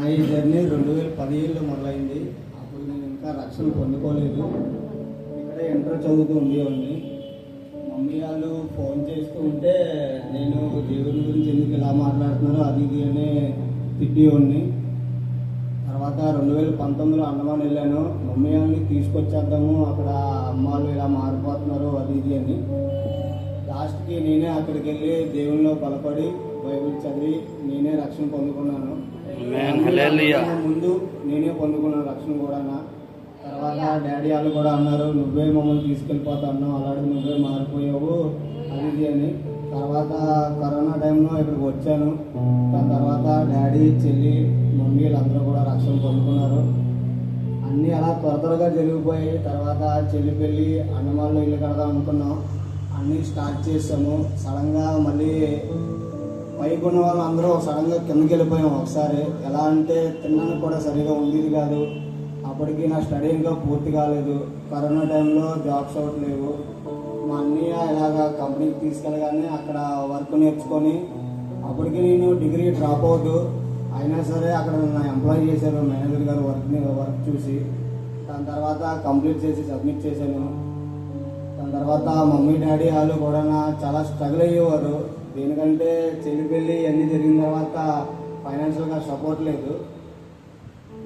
నా ఈ జర్నీ రెండు వేల పదిహేడులో మొదలైంది. అప్పుడు నేను ఇంకా రక్షణ పొందుకోలేదు. ఇక్కడే ఇంటర్ చదువుతూ ఉండేవాడిని. మమ్మీ వాళ్ళు ఫోన్ చేస్తూ ఉంటే నేను దేవుని గురించి ఎందుకు ఇలా మాట్లాడుతున్నారో అది ఇది అనే తిట్టేవాడిని. తర్వాత రెండు వేల పంతొమ్మిదిలో అండమాన్ వెళ్ళాను. మమ్మీ వాళ్ళని తీసుకొచ్చేద్దాము అక్కడ అమ్మాళ్ళు ఇలా మారిపోతున్నారు అది ఇది అని. లాస్ట్కి నేనే అక్కడికి వెళ్ళి దేవునిలో బలపడి బైబిల్ చదివి నేనే రక్షణ పొందుకున్నాను. ముందు నేనే పొందుకున్నాను రక్షణ కూడా తర్వాత డాడీ వాళ్ళు కూడా అన్నారు నువ్వే మమ్మల్ని తీసుకెళ్ళిపోతాను అలాగే నువ్వే మారిపోయావు. అది అని. తర్వాత కరోనా టైంలో ఇక్కడికి వచ్చాను. దాని తర్వాత డాడీ చెల్లి మమ్మీ వీళ్ళందరూ కూడా రక్షణ పొందుకున్నారు. అన్నీ అలా త్వర త్వరగా జరిగిపోయి తర్వాత చెల్లి పెళ్ళి అన్నమాల్లో ఇల్లు కడదాం అనుకున్నాం. అన్నీ స్టార్ట్ చేసాము సడన్గా మళ్ళీ పైకి వాళ్ళు అందరూ సడన్గా కిందకి వెళ్ళిపోయాం. ఒకసారి ఎలా అంటే తిన్నాను కూడా సరిగా ఉండేది కాదు. అప్పటికి నా స్టడీ ఇంకా పూర్తి కాలేదు. కరోనా టైంలో జాబ్స్ అవ్వట్లేవు మా అన్నయ్య ఇలాగ కంపెనీకి తీసుకెళ్ళగానే అక్కడ వర్క్ నేర్చుకొని అప్పటికి నేను డిగ్రీ డ్రాప్ అవుట్ అయినా సరే అక్కడ నా ఎంప్లాయ్ చేశారు మేనేజర్ గారు వర్క్ వర్క్ చూసి. దాని తర్వాత కంప్లీట్ చేసి సబ్మిట్ చేశాను. దాని తర్వాత మమ్మీ డాడీ వాళ్ళు కూడా నా చాలా స్ట్రగుల్ అయ్యేవారు. దేనికంటే చెల్లి పెళ్ళి అన్నీ జరిగిన తర్వాత ఫైనాన్షియల్గా సపోర్ట్ లేదు.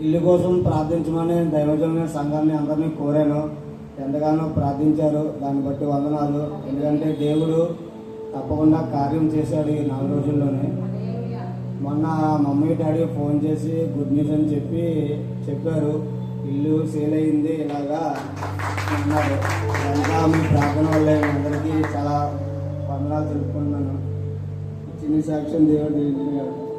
ఇల్లు కోసం ప్రార్థించమని దైవజన సంఘాన్ని అందరినీ కోరాను. ఎంతగానో ప్రార్థించారు. దాన్ని బట్టి వందనాలు. ఎందుకంటే దేవుడు తప్పకుండా కార్యం చేశాడు ఈ నాలుగు రోజుల్లోనే. మొన్న మమ్మీ డాడీ ఫోన్ చేసి గుడ్ న్యూస్ అని చెప్పి చెప్పారు. ఇల్లు సేల్ అయింది ఇలాగా అన్నారు. ఇదంతా మీ ప్రార్థన వల్ల అందరికీ చాలా వందనాలు తెలుపుకుంటున్నాను. చిన్న సాక్ష్యం దేవుడు దీవించిన గారు